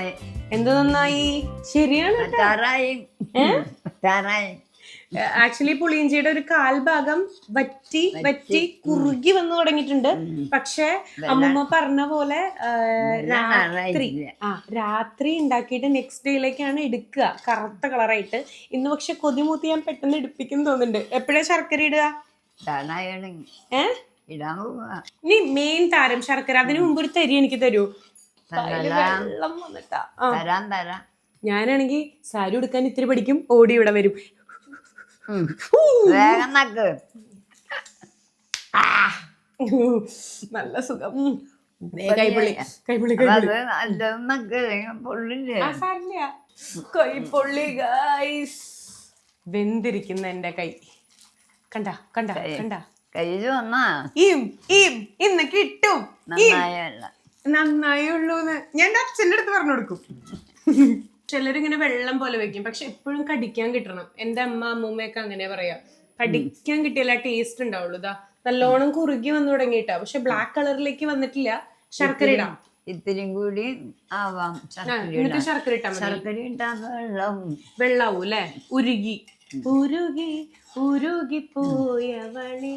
നന്നായി. എന്ത് നന്നായി? ശരിയാണ് ആക്ച്വലി പുളിയിഞ്ചിയുടെ ഒരു കാൽഭാഗം വറ്റി വറ്റി. കുറുകി വന്നു തുടങ്ങിയിട്ടുണ്ട്. പക്ഷെ അമ്മമ്മ പറഞ്ഞ പോലെ രാത്രി ആ രാത്രി ഉണ്ടാക്കിയിട്ട് നെക്സ്റ്റ് ഡേയിലേക്കാണ് എടുക്കുക. കറുത്ത കളറായിട്ട്. ഇന്ന് പക്ഷെ കൊതിമൂത്തി ഞാൻ പെട്ടെന്ന് എടുപ്പിക്കും തോന്നുന്നുണ്ട്. എപ്പോഴാ ശർക്കര ഇടുക? ഏ? ഇനി മെയിൻ താരം ശർക്കര. അതിന് മുമ്പ് ഒരു തരി എനിക്ക് തരാം. വെള്ളം വന്നിട്ടാ. ആ. തരാം തരാം. ഞാനാണെങ്കിൽ സാരി ഉടുക്കാൻ ഇത്തിരി പഠിക്കും. ഓടി ഇവിടെ വരും. ഉം. വേഗം നക്ക്. നല്ല സുഖം. ഗൈസ് വെന്തിരിക്കുന്ന എന്റെ കൈ. കണ്ട കണ്ട കണ്ട. കയ്യിൽ വന്നാ? ഇം ഇം. ഇന്ന് കിട്ടും. നന്നായി ഉള്ളൂന്ന് ഞാൻ എന്റെ അച്ഛന്റെ അടുത്ത് പറഞ്ഞു കൊടുക്കും. ചിലരിങ്ങനെ വെള്ളം പോലെ വെക്കും. പക്ഷെ എപ്പോഴും കടിക്കാൻ കിട്ടണം. എന്റെ അമ്മ അമ്മൂമ്മയൊക്കെ അങ്ങനെ പറയാ. കടിക്കാൻ കിട്ടിയാലേ ടേസ്റ്റ് ഉണ്ടാവുള്ളൂ. ഇതാ നല്ലോണം കുറുകി വന്നു തുടങ്ങിയിട്ടാ. പക്ഷെ ബ്ലാക്ക് കളറിലേക്ക് വന്നിട്ടില്ല. ശർക്കര ഇടാം. ഇത്തിരി കൂടി ആവാം. ശർക്കര എന്നിട്ട് ഇടാം. ശർക്കര ഇട്ടാ ശർക്കര ഇട്ടാ വെള്ളം. വെള്ളാവൂ അല്ലെ? ഉരുകി. ഉരുകി ഉരുകി പോയവളെ